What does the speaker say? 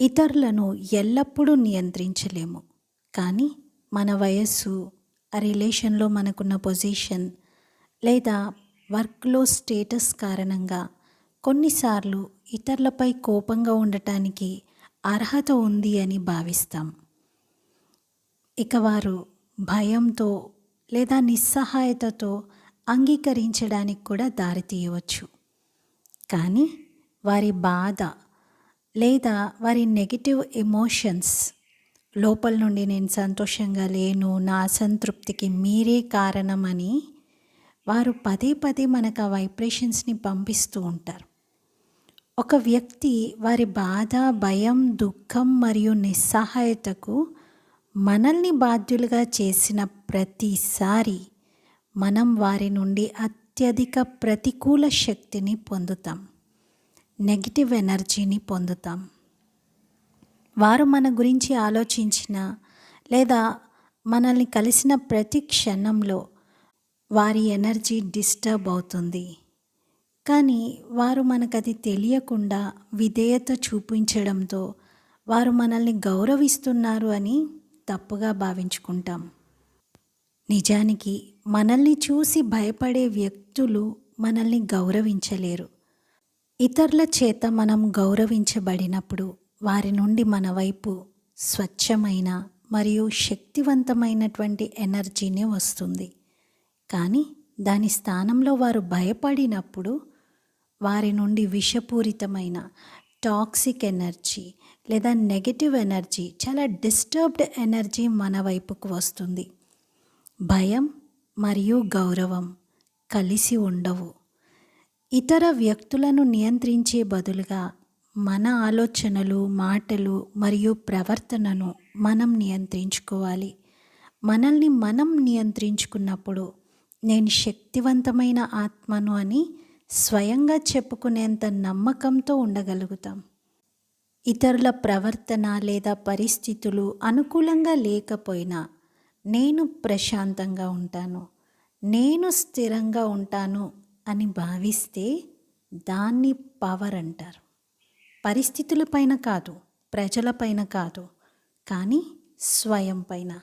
ఇతరులను ఎల్లప్పుడూ నియంత్రించలేము. కానీ మన వయస్సు ఆ రిలేషన్లో మనకున్న పొజిషన్ లేదా వర్క్లో స్టేటస్ కారణంగా కొన్నిసార్లు ఇతరులపై కోపంగా ఉండటానికి అర్హత ఉంది అని భావిస్తాం. ఇక వారు భయంతో లేదా నిస్సహాయతతో అంగీకరించడానికి కూడా దారితీయవచ్చు. కానీ వారి బాధ లేదా వారి నెగిటివ్ ఎమోషన్స్ లోపల నుండి నేను సంతోషంగా లేను నా అసంతృప్తికి మీరే కారణమని వారు పదే పదే మనకు ఆ వైబ్రేషన్స్ని పంపిస్తూ ఉంటారు. ఒక వ్యక్తి వారి బాధ భయం దుఃఖం మరియు నిస్సహాయతకు మనల్ని బాధ్యులుగా చేసిన ప్రతిసారి మనం వారి నుండి అత్యధిక ప్రతికూల శక్తిని పొందుతాం. నెగిటివ్ ఎనర్జీని పొందుతాం. వారు మన గురించి ఆలోచించిన లేదా మనల్ని కలిసిన ప్రతి క్షణంలో వారి ఎనర్జీ డిస్టర్బ్ అవుతుంది. కానీ వారు మనకు అది తెలియకుండా విధేయత చూపించడంతో వారు మనల్ని గౌరవిస్తున్నారు అని తప్పుగా భావించుకుంటాం. నిజానికి మనల్ని చూసి భయపడే వ్యక్తులు మనల్ని గౌరవించలేరు. ఇతరుల చేత మనం గౌరవించబడినప్పుడు వారి నుండి మన వైపు స్వచ్ఛమైన మరియు శక్తివంతమైనటువంటి ఎనర్జీనే వస్తుంది. కానీ దాని స్థానంలో వారు భయపడినప్పుడు వారి నుండి విషపూరితమైన టాక్సిక్ ఎనర్జీ లేదా నెగటివ్ ఎనర్జీ చాలా డిస్టర్బ్డ్ ఎనర్జీ మన వైపుకు వస్తుంది. భయం మరియు గౌరవం కలిసి ఉండవు. ఇతర వ్యక్తులను నియంత్రించే బదులుగా మన ఆలోచనలు మాటలు మరియు ప్రవర్తనను మనం నియంత్రించుకోవాలి. మనల్ని మనం నియంత్రించుకున్నప్పుడు నేను శక్తివంతమైన ఆత్మను అని స్వయంగా చెప్పుకునేంత నమ్మకంతో ఉండగలుగుతాం. ఇతరుల ప్రవర్తన లేదా పరిస్థితులు అనుకూలంగా లేకపోయినా నేను ప్రశాంతంగా ఉంటాను. నేను స్థిరంగా ఉంటాను అని భావిస్తే దాన్ని పవర్ అంటారు. పరిస్థితులపైన కాదు ప్రజలపైన కాదు కానీ స్వయం పైన.